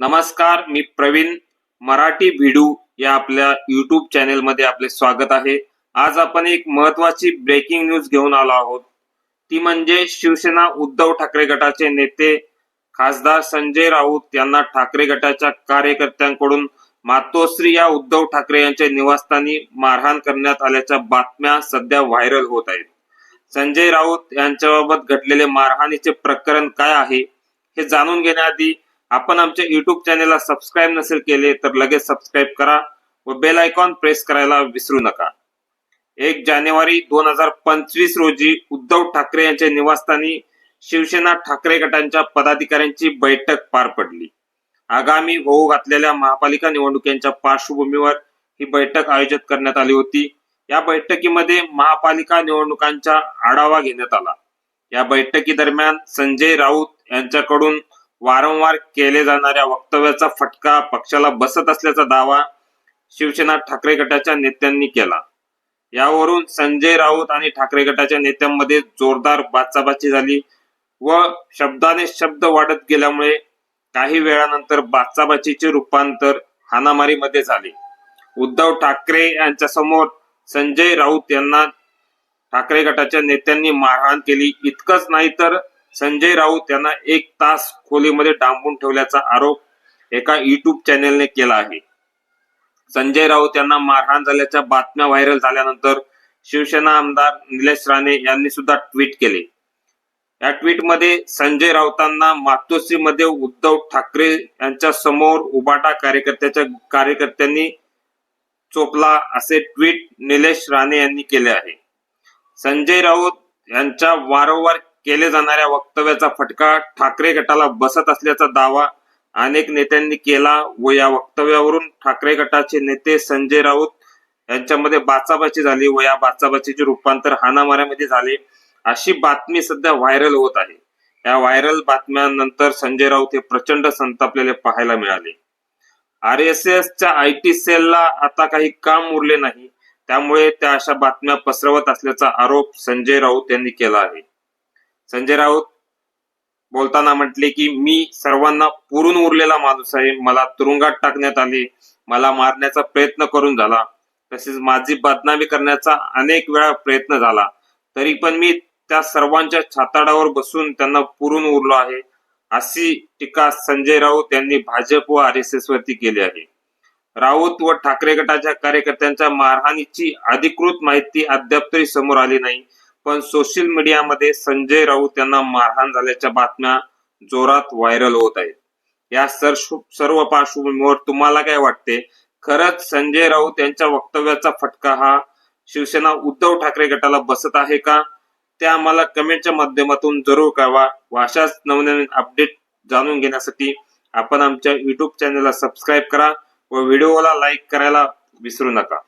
नमस्कार मी प्रवीण. मराठी भिडू या आपल्या युट्यूब चॅनेलमध्ये आपले स्वागत आहे. आज आपण एक महत्वाची ब्रेकिंग न्यूज घेऊन आलो आहोत. ती म्हणजे शिवसेना उद्धव ठाकरे गटाचे नेते खासदार संजय राऊत यांना ठाकरे गटाच्या कार्यकर्त्यांकडून मातोश्री या उद्धव ठाकरे यांच्या निवासस्थानी मारहाण करण्यात आल्याच्या बातम्या सध्या व्हायरल होत आहेत. संजय राऊत यांच्याबाबत घडलेले मारहाणीचे प्रकरण काय आहे हे जाणून घेण्याआधी आपण आमच्या युट्यूब चॅनेलला सबस्क्राईब नसेल केले तर लगेच सबस्क्राईब करा व बेल आयकॉन प्रेस करायला विसरू नका. एक जानेवारी दोन हजार पंचवीस रोजी उद्धव ठाकरे यांच्या निवासस्थानी शिवसेना ठाकरे गटांच्या पदाधिकाऱ्यांची बैठक पार पडली. आगामी होऊ घातलेल्या महापालिका निवडणुकीच्या पार्श्वभूमीवर ही बैठक आयोजित करण्यात आली होती. या बैठकीमध्ये महापालिका निवडणुकांचा आढावा घेण्यात आला. या बैठकी दरम्यान संजय राऊत यांच्याकडून वारंवार केले जाणाऱ्या वक्तव्याचा फटका पक्षाला बसत असल्याचा दावा शिवसेना ठाकरे गटाच्या नेत्यांनी केला. यावरून संजय राऊत आणि ठाकरे गटाच्या नेत्यांमध्ये जोरदार बाचाबाची झाली व शब्दाने शब्द वाढत गेल्यामुळे काही वेळानंतर बाचाबाचीचे रूपांतर हाणामारीमध्ये झाले. उद्धव ठाकरे यांच्या समोर संजय राऊत यांना ठाकरे गटाच्या नेत्यांनी मारहाण केली. इतकंच नाही तर संजय राऊत यांना एक तास खोलीमध्ये डांबून ठेवल्याचा आरोप एका युट्यूब चॅनेलने केला आहे. संजय राऊत यांना मारहाण झाल्याच्या बातम्या व्हायरल झाल्यानंतर शिवसेना आमदार निलेश राणे यांनी सुद्धा ट्विट केले. या ट्विटमध्ये संजय राऊतांना मातोश्रीमध्ये उद्धव ठाकरे यांच्या समोर उबाटा कार्यकर्त्याच्या कार्यकर्त्यांनी चोपला असे ट्विट निलेश राणे यांनी केले आहे. संजय राऊत यांच्या वारंवार केले जाणाऱ्या वक्तव्याचा फटका ठाकरे गटाला बसत असल्याचा दावा अनेक नेत्यांनी केला व या वक्तव्यावरून ठाकरे गटाचे नेते संजय राऊत यांच्यामध्ये बाचाबाची झाली व या बाचाबाचीचे रूपांतर हाणामाऱ्यामध्ये झाले. अशी बातमी सध्या व्हायरल होत आहे. या व्हायरल बातम्यांनंतर संजय राऊत हे प्रचंड संतापलेले पाहायला मिळाले. आर एस एसच्या आय टी सेलला आता काही काम उरले नाही. त्यामुळे त्या अशा बातम्या पसरवत असल्याचा आरोप संजय राऊत यांनी केला आहे. संजय राऊत बोलताना म्हटले की मी सर्वांना पुरून उरलेला माणूस आहे. मला तुरुंगात टाकण्यात आले. मला मारण्याचा प्रयत्न करून झाला. तसेच माझी बदनामी करण्याचा अनेक वेळा प्रयत्न झाला. तरी पण मी त्या सर्वांच्या छाताडावर बसून त्यांना पुरून उरलो आहे. अशी टीका संजय राऊत यांनी भाजप व आर एस एस वरती केली आहे. राऊत व ठाकरे गटाच्या कार्यकर्त्यांच्या मारहाणीची अधिकृत माहिती अद्याप तरी समोर आली नाही. पण सोशल मीडियामध्ये संजय राऊत यांना मारहाण झाल्याच्या बातम्या जोरात व्हायरल होत आहेत. या सर्व सर्व पार्श्वभूमीवर तुम्हाला काय वाटते? खरंच संजय राऊत यांच्या वक्तव्याचा फटका हा शिवसेना उद्धव ठाकरे गटाला बसत आहे का? ते आम्हाला कमेंटच्या माध्यमातून जरूर कळवा. व अशाच नवनवीन अपडेट जाणून घेण्यासाठी आपण आमच्या युट्यूब चॅनलला सबस्क्राईब करा व व्हिडिओला लाईक करायला विसरू नका.